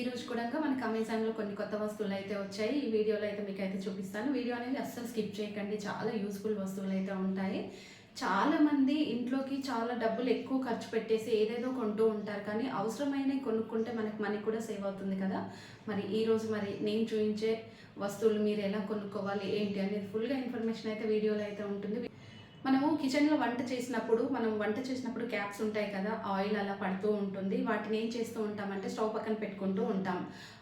ఈ రోజు కూడా మనకి అమెజాన్లో కొన్ని కొత్త వస్తువులు అయితే వచ్చాయి. ఈ వీడియోలో అయితే మీకు అయితే చూపిస్తాను. వీడియో అనేది అస్సలు స్కిప్ చేయకండి. చాలా యూస్ఫుల్ వస్తువులు అయితే ఉంటాయి. చాలామంది ఇంట్లోకి చాలా డబ్బులు ఎక్కువ ఖర్చు పెట్టేసి ఏదేదో కొంటూ ఉంటారు. కానీ అవసరమైనవి కొనుక్కుంటే మనకి మనీ కూడా సేవ్ అవుతుంది కదా. మరి ఈరోజు మరి నేను చూపించే వస్తువులు మీరు ఎలా కొనుక్కోవాలి ఏంటి అనేది ఫుల్గా ఇన్ఫర్మేషన్ అయితే వీడియోలో అయితే ఉంటుంది. మనము కిచెన్లో వంట చేసినప్పుడు మనం వంట చేసినప్పుడు క్యాప్స్ ఉంటాయి కదా ఆయిల్ అలా పడుతూ ఉంటుంది. వాటిని ఏం చేస్తూ ఉంటామంటే స్టవ్ పక్కన పెట్టుకుంటూ ఉంటాం.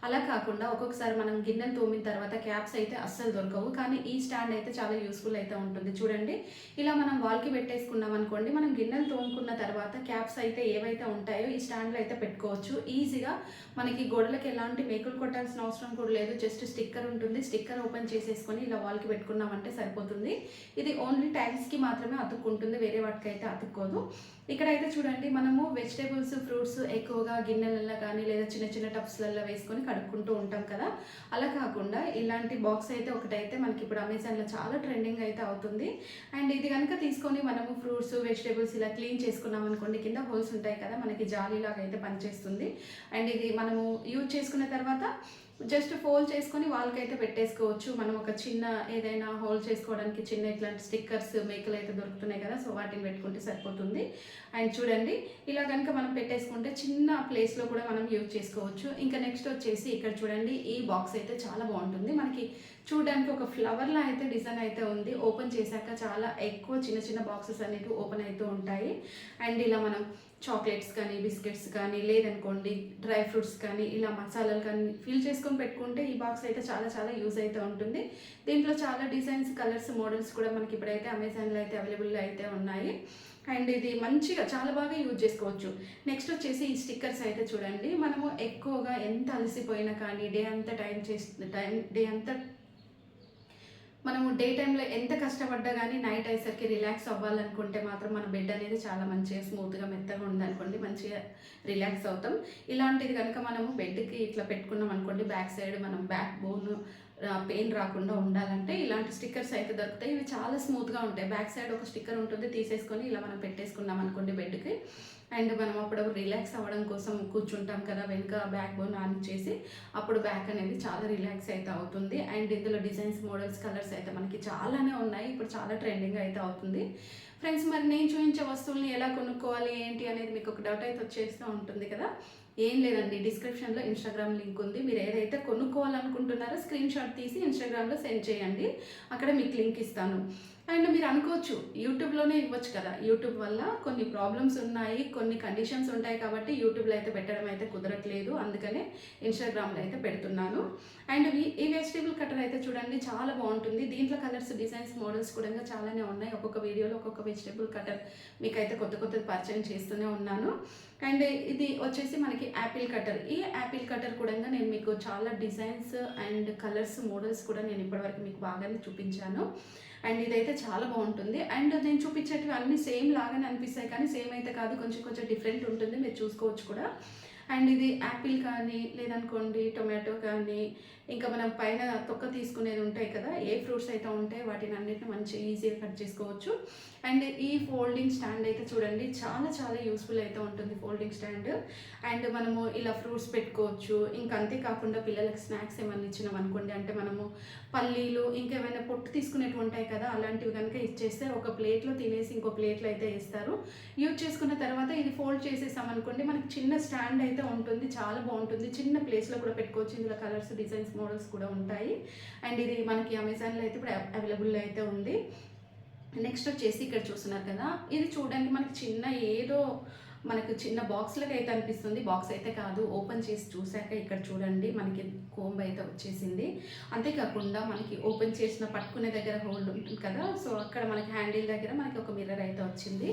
అలా కాకుండా ఒక్కొక్కసారి మనం గిన్నెలు తోమిన తర్వాత క్యాప్స్ అయితే అస్సలు దొరకవు. కానీ ఈ స్టాండ్ అయితే చాలా యూస్ఫుల్ అయితే ఉంటుంది. చూడండి ఇలా మనం వాల్కి పెట్టేసుకున్నాం అనుకోండి మనం గిన్నెలు తోముకున్న తర్వాత క్యాప్స్ అయితే ఏవైతే ఉంటాయో ఈ స్టాండ్లో అయితే పెట్టుకోవచ్చు. ఈజీగా మనకి గోడలకు ఎలాంటి మేకులు కొట్టాల్సిన అవసరం కూడా లేదు. జస్ట్ స్టిక్కర్ ఉంటుంది. స్టిక్కర్ ఓపెన్ చేసేసుకొని ఇలా వాల్కి పెట్టుకున్నామంటే సరిపోతుంది. ఇది ఓన్లీ టైల్స్కి మాత్రమే అతుక్కుంటుంది వేరే వాటికైతే అతుక్కోదు. అతుక్కోదు ఇక్కడైతే చూడండి మనము వెజిటేబుల్స్ ఫ్రూట్స్ ఎక్కువగా గిన్నెలలో కానీ లేదా చిన్న చిన్న టప్స్లలో వేసుకొని కడుక్కుంటూ ఉంటాం కదా. అలా కాకుండా ఇలాంటి బాక్స్ అయితే ఒకటైతే మనకి ఇప్పుడు అమెజాన్లో చాలా ట్రెండింగ్ అయితే అవుతుంది. అండ్ ఇది కనుక తీసుకొని మనము ఫ్రూట్స్ వెజిటేబుల్స్ ఇలా క్లీన్ చేసుకున్నాం అనుకోండి కింద హోల్స్ ఉంటాయి కదా మనకి జాలీలాగా అయితే పనిచేస్తుంది. అండ్ ఇది మనము యూజ్ చేసుకున్న తర్వాత జస్ట్ ఫోల్డ్ చేసుకొని వాళ్ళకైతే పెట్టేసుకోవచ్చు. మనం ఒక చిన్న ఏదైనా హోల్డ్ చేసుకోవడానికి చిన్న ఇట్లాంటి స్టిక్కర్స్ మేకలు అయితే దొరుకుతున్నాయి కదా సో వాటిని పెట్టుకుంటే సరిపోతుంది. అండ్ చూడండి ఇలా కనుక మనం పెట్టేసుకుంటే చిన్న ప్లేస్లో కూడా మనం యూజ్ చేసుకోవచ్చు. ఇంకా నెక్స్ట్ వచ్చేసి ఇక్కడ చూడండి ఈ బాక్స్ అయితే చాలా బాగుంటుంది. మనకి చూడడానికి ఒక ఫ్లవర్లా అయితే డిజైన్ అయితే ఉంది. ఓపెన్ చేశాక చాలా ఎక్కువ చిన్న చిన్న బాక్సెస్ అనేవి ఓపెన్ అవుతూ ఉంటాయి. అండ్ ఇలా మనం చాక్లెట్స్ కానీ బిస్కెట్స్ కానీ లేదనుకోండి డ్రై ఫ్రూట్స్ కానీ ఇలా మసాలాలు కానీ ఫిల్ చేసుకొని పెట్టుకుంటే ఈ బాక్స్ అయితే చాలా చాలా యూజ్ అయితే ఉంటుంది. దీంట్లో చాలా డిజైన్స్ కలర్స్ మోడల్స్ కూడా మనకి ఇప్పుడైతే అమెజాన్లో అయితే అవైలబుల్ అయితే ఉన్నాయి. అండ్ ఇది మంచిగా చాలా బాగా యూజ్ చేసుకోవచ్చు. నెక్స్ట్ వచ్చేసి ఈ స్టిక్కర్స్ అయితే చూడండి. మనము ఎక్కువగా ఎంత అలసిపోయినా కానీ డే అంతా టైం చేసి టైం డే అంతా మనము డే టైంలో ఎంత కష్టపడ్డా కానీ నైట్ అయ్యేసరికి రిలాక్స్ అవ్వాలనుకుంటే మాత్రం మన బెడ్ అనేది చాలా మంచిగా స్మూత్గా మెత్తగా ఉందనుకోండి మంచిగా రిలాక్స్ అవుతాం. ఇలాంటిది కనుక మనము బెడ్కి ఇట్లా పెట్టుకున్నాం అనుకోండి బ్యాక్ సైడ్ మనం బ్యాక్ బోన్ పెయిన్ రాకుండా ఉండాలంటే ఇలాంటి స్టిక్కర్స్ అయితే దొరుకుతాయి. ఇవి చాలా స్మూత్గా ఉంటాయి. బ్యాక్ సైడ్ ఒక స్టిక్కర్ ఉంటుంది తీసేసుకొని ఇలా మనం పెట్టేసుకున్నాం అనుకోండి బెడ్కి అండ్ మనం అప్పుడప్పుడు రిలాక్స్ అవ్వడం కోసం కూర్చుంటాం కదా వెనుక బ్యాక్ బోన్ ఆన్ చేసి అప్పుడు బ్యాక్ అనేది చాలా రిలాక్స్ అయితే అవుతుంది. అండ్ ఇందులో డిజైన్స్ మోడల్స్ కలర్స్ అయితే మనకి చాలానే ఉన్నాయి. ఇప్పుడు చాలా ట్రెండింగ్ అయితే అవుతుంది. ఫ్రెండ్స్ మరి నేను చూపించే వస్తువుల్ని ఎలా కొనుక్కోవాలి ఏంటి అనేది మీకు ఒక డౌట్ అయితే వచ్చేస్తూ ఉంటుంది కదా? ఏం లేదండి. డిస్క్రిప్షన్లో ఇన్స్టాగ్రామ్ లింక్ ఉంది. మీరు ఏదైతే కొనుక్కోవాలనుకుంటున్నారో స్క్రీన్ షాట్ తీసి ఇన్స్టాగ్రామ్లో సెండ్ చేయండి. అక్కడ మీకు లింక్ ఇస్తాను. అండ్ మీరు అనుకోవచ్చు యూట్యూబ్లోనే ఇవ్వచ్చు కదా. యూట్యూబ్ వల్ల కొన్ని ప్రాబ్లమ్స్ ఉన్నాయి కొన్ని కండిషన్స్ ఉంటాయి కాబట్టి యూట్యూబ్లో అయితే పెట్టడం అయితే కుదరట్లేదు. అందుకనే ఇన్స్టాగ్రామ్లో అయితే పెడుతున్నాను. అండ్ ఈ- ఈ వెజిటేబుల్ కటర్ అయితే చూడండి చాలా బాగుంటుంది. దీంట్లో కలర్స్ డిజైన్స్ మోడల్స్ కూడా చాలానే ఉన్నాయి. ఒక్కొక్క వీడియోలో ఒక్కొక్క వెజిటేబుల్ కటర్ మీకైతే కొత్త కొత్తది పరిచయం చేస్తూనే ఉన్నాను. అండ్ ఇది వచ్చేసి మనకి యాపిల్ కటర్ ఈ యాపిల్ కటర్ కూడా నేను మీకు చాలా డిజైన్స్ అండ్ కలర్స్ మోడల్స్ కూడా నేను ఇప్పటివరకు మీకు బాగానే చూపించాను. అండ్ ఇదైతే చాలా బాగుంటుంది. అండ్ నేను చూపించేటివి అన్నీ సేమ్ లాగానే అనిపిస్తాయి. కానీ సేమ్ అయితే కాదు. కొంచెం కొంచెం డిఫరెంట్ ఉంటుంది. మీరు చూసుకోవచ్చు కూడా. అండ్ ఇది యాపిల్ కానీ లేదనుకోండి టొమాటో కానీ ఇంకా మనం పైన తొక్క తీసుకునేది ఉంటాయి కదా ఏ ఫ్రూట్స్ అయితే ఉంటాయి వాటిని అన్నిటిని మంచిగా ఈజీగా కట్ చేసుకోవచ్చు. అండ్ ఈ ఫోల్డింగ్ స్టాండ్ అయితే చూడండి చాలా చాలా యూస్ఫుల్ అయితే ఉంటుంది ఫోల్డింగ్ స్టాండ్. అండ్ మనము ఇలా ఫ్రూట్స్ పెట్టుకోవచ్చు. ఇంకా అంతేకాకుండా పిల్లలకి స్నాక్స్ ఏమైనా ఇచ్చినాం అనుకోండి అంటే మనము పల్లీలు ఇంకేమైనా పొట్టు తీసుకునేవి ఉంటాయి కదా అలాంటివి కనుక ఇచ్చేస్తే ఒక ప్లేట్లో తినేసి ఇంకో ప్లేట్లో అయితే వేస్తారు. యూజ్ చేసుకున్న తర్వాత ఇది ఫోల్డ్ చేసేసాం అనుకోండి మనకి చిన్న స్టాండ్ అయితే ఉంటుంది చాలా బాగుంటుంది. చిన్న ప్లేస్లో కూడా పెట్టుకోవచ్చు. ఇందులో కలర్స్ డిజైన్స్ మోడల్స్ కూడా ఉంటాయి. అండ్ ఇది మనకి అమెజాన్లో అయితే ఇప్పుడు అవైలబుల్ అయితే ఉంది. నెక్స్ట్ వచ్చేసి ఇక్కడ చూస్తున్నారు కదా. ఇది చూడడానికి మనకి చిన్న ఏదో మనకు చిన్న బాక్స్లకు అయితే అనిపిస్తుంది. బాక్స్ అయితే కాదు ఓపెన్ చేసి చూశాక ఇక్కడ చూడండి మనకి కోంబ్ అయితే వచ్చేసింది. అంతేకాకుండా మనకి ఓపెన్ చేసిన పట్టుకునే దగ్గర హోల్డ్ ఉంటుంది కదా సో అక్కడ మనకి హ్యాండిల్ దగ్గర మనకి ఒక మిర్రర్ అయితే వచ్చింది.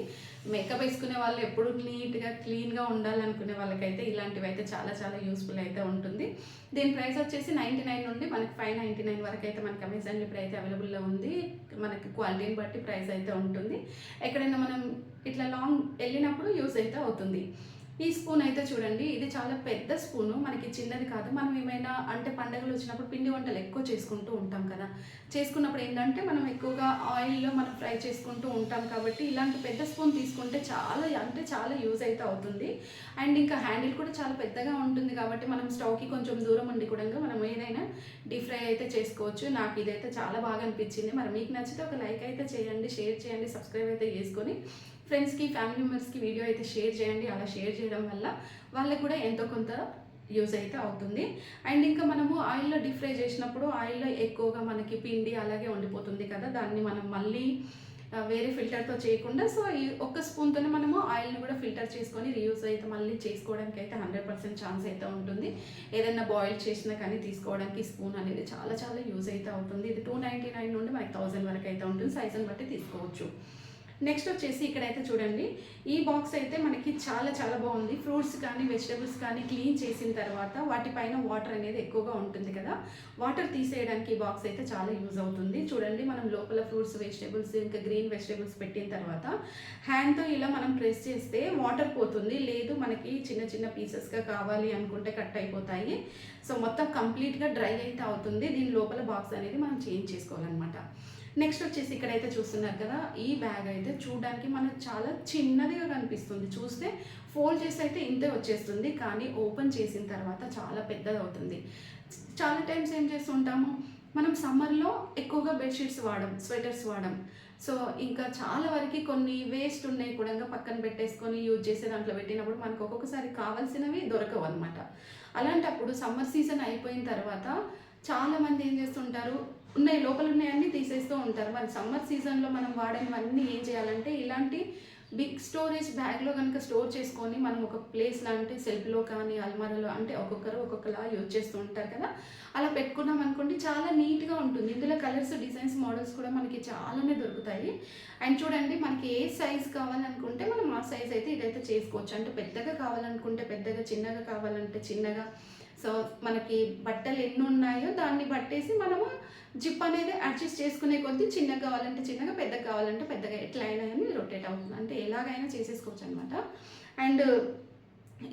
మేకప్ వేసుకునే వాళ్ళు ఎప్పుడు నీట్గా క్లీన్గా ఉండాలనుకునే వాళ్ళకైతే ఇలాంటివి అయితే చాలా చాలా యూస్ఫుల్ అయితే ఉంటుంది. దీని ప్రైస్ వచ్చేసి నైంటీ నైన్ నుండి మనకి ఫైవ్ నైంటీ నైన్ వరకు అయితే మనకి అమెజాన్ ఇప్పుడు అయితే అవైలబుల్లో ఉంది. మనకి క్వాలిటీని బట్టి ప్రైస్ అయితే ఉంటుంది. ఎక్కడైనా మనం ఇట్లా లాంగ్ వెళ్ళినప్పుడు యూస్ అయితే అవుతుంది. ఈ స్పూన్ అయితే చూడండి ఇది చాలా పెద్ద స్పూను మనకి చిన్నది కాదు. మనం ఏమైనా అంటే పండగలు వచ్చినప్పుడు పిండి వంటలు ఎక్కువ చేసుకుంటూ ఉంటాం కదా. చేసుకున్నప్పుడు ఏంటంటే మనం ఎక్కువగా ఆయిల్లో మనం ఫ్రై చేసుకుంటూ ఉంటాం కాబట్టి ఇలాంటి పెద్ద స్పూన్ తీసుకుంటే చాలా అంటే చాలా యూజ్ అయితే అవుతుంది. అండ్ ఇంకా హ్యాండిల్ కూడా చాలా పెద్దగా ఉంటుంది కాబట్టి మనం స్టవ్కి కొంచెం దూరం ఉండి కూడా మనం ఏదైనా డీప్ ఫ్రై అయితే చేసుకోవచ్చు. నాకు ఇదైతే చాలా బాగా అనిపించింది. మరి మీకు నచ్చితే ఒక లైక్ అయితే చేయండి షేర్ చేయండి సబ్స్క్రైబ్ అయితే చేసుకొని ఫ్రెండ్స్కి ఫ్యామిలీ మెంబర్స్కి వీడియో అయితే షేర్ చేయండి. అలా షేర్ చేయడం వల్ల వాళ్ళకి కూడా ఎంతో కొంత యూజ్ అయితే అవుతుంది. అండ్ ఇంకా మనము ఆయిల్లో డీప్ ఫ్రై చేసినప్పుడు ఆయిల్లో ఎక్కువగా మనకి పిండి అలాగే ఉండిపోతుంది కదా. దాన్ని మనం మళ్ళీ వేరే ఫిల్టర్తో చేయకుండా సో ఈ ఒక్క స్పూన్తోనే మనము ఆయిల్ని కూడా ఫిల్టర్ చేసుకొని రీయూజ్ అయితే మళ్ళీ చేసుకోవడానికి అయితే హండ్రెడ్ పర్సెంట్ ఛాన్స్ అయితే ఉంటుంది. ఏదైనా బాయిల్ చేసినా కానీ తీసుకోవడానికి స్పూన్ అనేది చాలా చాలా యూజ్ అయితే అవుతుంది. ఇది టూ నైంటీ నైన్ నుండి మనకి థౌజండ్ వరకు అయితే ఉంటుంది. సైజుని బట్టి తీసుకోవచ్చు. నెక్స్ట్ వచ్చేసి ఇక్కడైతే చూడండి. ఈ బాక్స్ అయితే మనకి చాలా చాలా బాగుంది. ఫ్రూట్స్ కానీ వెజిటబుల్స్ కానీ క్లీన్ చేసిన తర్వాత వాటిపైన వాటర్ అనేది ఎక్కువగా ఉంటుంది కదా. వాటర్ తీసేయడానికి ఈ బాక్స్ అయితే చాలా యూజ్ అవుతుంది. చూడండి మనం లోపల ఫ్రూట్స్ వెజిటబుల్స్ ఇంకా గ్రీన్ వెజిటబుల్స్ పెట్టిన తర్వాత హ్యాండ్తో ఇలా మనం ప్రెస్ చేస్తే వాటర్ పోతుంది. లేదు మనకి చిన్న చిన్న పీసెస్గా కావాలి అనుకుంటే కట్ అయిపోతాయి. సో మొత్తం కంప్లీట్గా డ్రై అయితే అవుతుంది. దీని లోపల బాక్స్ అనేది మనం చేంజ్ చేసుకోవాలన్నమాట. నెక్స్ట్ వచ్చేసి ఇక్కడైతే చూస్తున్నారు కదా ఈ బ్యాగ్ అయితే చూడడానికి మనకు చాలా చిన్నదిగా కనిపిస్తుంది. చూస్తే ఫోల్డ్ చేసి అయితే ఇంతే వచ్చేస్తుంది కానీ ఓపెన్ చేసిన తర్వాత చాలా పెద్దది అవుతుంది. చాలా టైమ్స్ ఏం చేస్తుంటాము? మనం సమ్మర్లో ఎక్కువగా బెడ్షీట్స్ వాడం స్వెటర్స్ వాడం. సో ఇంకా చాలా వరకు కొన్ని వేస్ట్ ఉన్నాయి కూడా పక్కన పెట్టేసుకొని యూజ్ చేసే దాంట్లో పెట్టినప్పుడు మనకు ఒక్కొక్కసారి కావాల్సినవి దొరకవు అనమాట అలాంటప్పుడు సమ్మర్ సీజన్ అయిపోయిన తర్వాత చాలా మంది ఏం చేస్తుంటారు? ఉన్నాయి లోపల ఉన్నాయన్నీ తీసేస్తూ ఉంటారు. మరి సమ్మర్ సీజన్లో మనం వాడేవన్నీ ఏం చేయాలంటే ఇలాంటి బిగ్ స్టోరేజ్ బ్యాగ్లో కనుక స్టోర్ చేసుకొని మనం ఒక ప్లేస్ లాంటి సెల్ఫ్లో కానీ అల్మారాలో అంటే ఒక్కొక్కరు ఒక్కొక్కలా యూజ్ చేస్తూ ఉంటారు కదా? అలా పెట్టుకున్నాం అనుకోండి చాలా నీట్గా ఉంటుంది. ఇందులో కలర్స్ డిజైన్స్ మోడల్స్ కూడా మనకి చాలానే దొరుకుతాయి. అండ్ చూడండి మనకి ఏ సైజ్ కావాలనుకుంటే మనం ఆ సైజ్ అయితే ఇదైతే చేసుకోవచ్చు. అంటే పెద్దగా కావాలనుకుంటే పెద్దగా చిన్నగా కావాలంటే చిన్నగా సో మనకి బట్టలు ఎన్ని ఉన్నాయో దాన్ని బట్టేసి మనము జిప్ అనేది అడ్జస్ట్ చేసుకునే కొద్దీ చిన్నగా కావాలంటే చిన్నగా పెద్దగా కావాలంటే పెద్దగా ఎట్లా అయినా కానీ రొటేట్ అవుతుంది. అంటే ఎలాగైనా చేసేసుకోవచ్చు అనమాట అండ్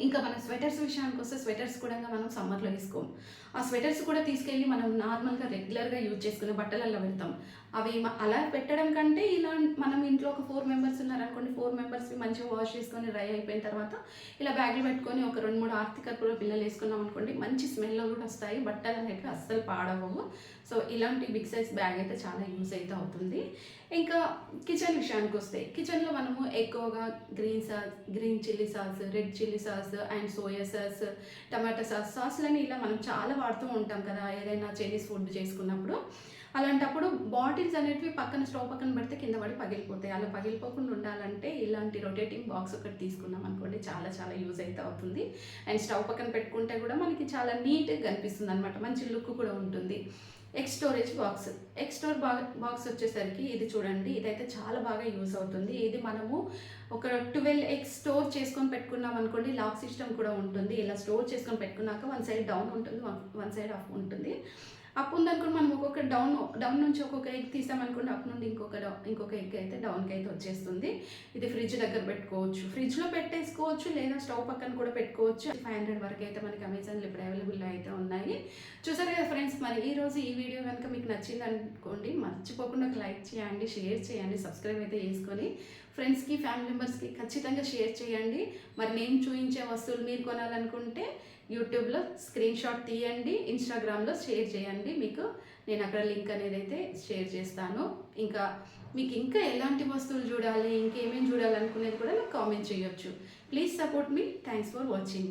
ఇంకా మన స్వెటర్స్ విషయానికి వస్తే స్వెటర్స్ కూడా మనం సమ్మర్లో వేసుకోము ఆ స్వెటర్స్ కూడా తీసుకెళ్ళి మనం నార్మల్గా రెగ్యులర్గా యూజ్ చేసుకునే బట్టలలో పెడతాం. అవి అలా పెట్టడం కంటే ఇలా మనం ఇంట్లో ఒక ఫోర్ మెంబర్స్ ఉన్నారనుకోండి ఫోర్ మెంబర్స్వి మంచిగా వాష్ చేసుకొని డ్రై అయిపోయిన తర్వాత ఇలా బ్యాగ్లు పెట్టుకొని ఒక రెండు మూడు ఆర్తిక కూడా పిల్లలు వేసుకున్నాం అనుకోండి మంచి స్మెల్ కూడా వస్తాయి బట్టలు అనేవి అస్సలు పాడవవు. సో ఇలాంటి బిగ్ సైజ్ బ్యాగ్ అయితే చాలా యూజ్ అయితే అవుతుంది. ఇంకా కిచెన్ విషయానికి వస్తే కిచెన్లో మనము ఎక్కువగా green sauce green chilli sauce red chilli sauce and soya sauce tomato sauce సాస్లని ఇలా మనం చాలా వాడుతూ ఉంటాం కదా ఏదైనా చైనీస్ ఫుడ్ చేసుకున్నప్పుడు. అలాంటప్పుడు బాటిల్స్ అనేటివి పక్కన స్టవ్ పక్కన పెడితే కింద పడి పగిలిపోతాయి. అలా పగిలిపోకుండా ఉండాలంటే ఇలాంటి రొటేటింగ్ బాక్స్ ఒకటి తీసుకున్నాం అనుకోండి చాలా చాలా యూజ్ అయితే అవుతుంది. అండ్ స్టవ్ పక్కన పెట్టుకుంటే కూడా మనకి చాలా నీట్గా కనిపిస్తుంది అనమాట మంచి లుక్ కూడా ఉంటుంది. Egg storage box egg store బా బాక్స్ వచ్చేసరికి ఇది చూడండి ఇదైతే చాలా బాగా యూస్ అవుతుంది. ఇది మనము ఒక ట్వెల్వ్ ఎగ్స్ స్టోర్ చేసుకొని పెట్టుకున్నాం అనుకోండి లాక్ సిస్టమ్ కూడా ఉంటుంది. ఇలా స్టోర్ చేసుకొని పెట్టుకున్నాక వన్ సైడ్ డౌన్ ఉంటుంది వన్ సైడ్ అప్ ఉంటుంది. అప్ ఉందనుకోండి మనం ఒక్కొక్క డౌన్ డౌన్ నుంచి ఒక్కొక్క ఎగ్ తీసామనుకోండి అప్ నుండి ఇంకొక డౌ ఇంకొక ఎగ్ అయితే డౌన్కి అయితే వచ్చేస్తుంది. ఇది ఫ్రిడ్జ్ దగ్గర పెట్టుకోవచ్చు. ఫ్రిడ్జ్లో పెట్టేసుకోవచ్చు లేదా స్టవ్ పక్కన కూడా పెట్టుకోవచ్చు. ఫైవ్ హండ్రెడ్ వరకు అయితే మనకి అమెజాన్లో ఇప్పుడు అవైలబుల్ అయితే ఉన్నాయి. చూసారు కదా ఫ్రెండ్స్ మరి ఈ రోజు ఈ వీడియో కనుక మీకు నచ్చింది అనుకోండి మర్చిపోకుండా ఒక లైక్ చేయండి షేర్ చేయండి సబ్స్క్రైబ్ అయితే చేసుకొని ఫ్రెండ్స్కి ఫ్యామిలీ మెంబర్స్కి ఖచ్చితంగా షేర్ చేయండి. మరి నేను చూపించే వస్తువులు మీరు కొనాలనుకుంటే యూట్యూబ్లో స్క్రీన్ షాట్ తీయండి ఇన్స్టాగ్రామ్లో షేర్ చేయండి. మీకు నేను అక్కడ లింక్ అనేది అయితే షేర్ చేస్తాను. ఇంకా మీకు ఇంకా ఎలాంటి వస్తువులు చూడాలి ఇంకేమేమి చూడాలనుకునేది కూడా నాకు కామెంట్ చేయొచ్చు. Please support me. Thanks for watching.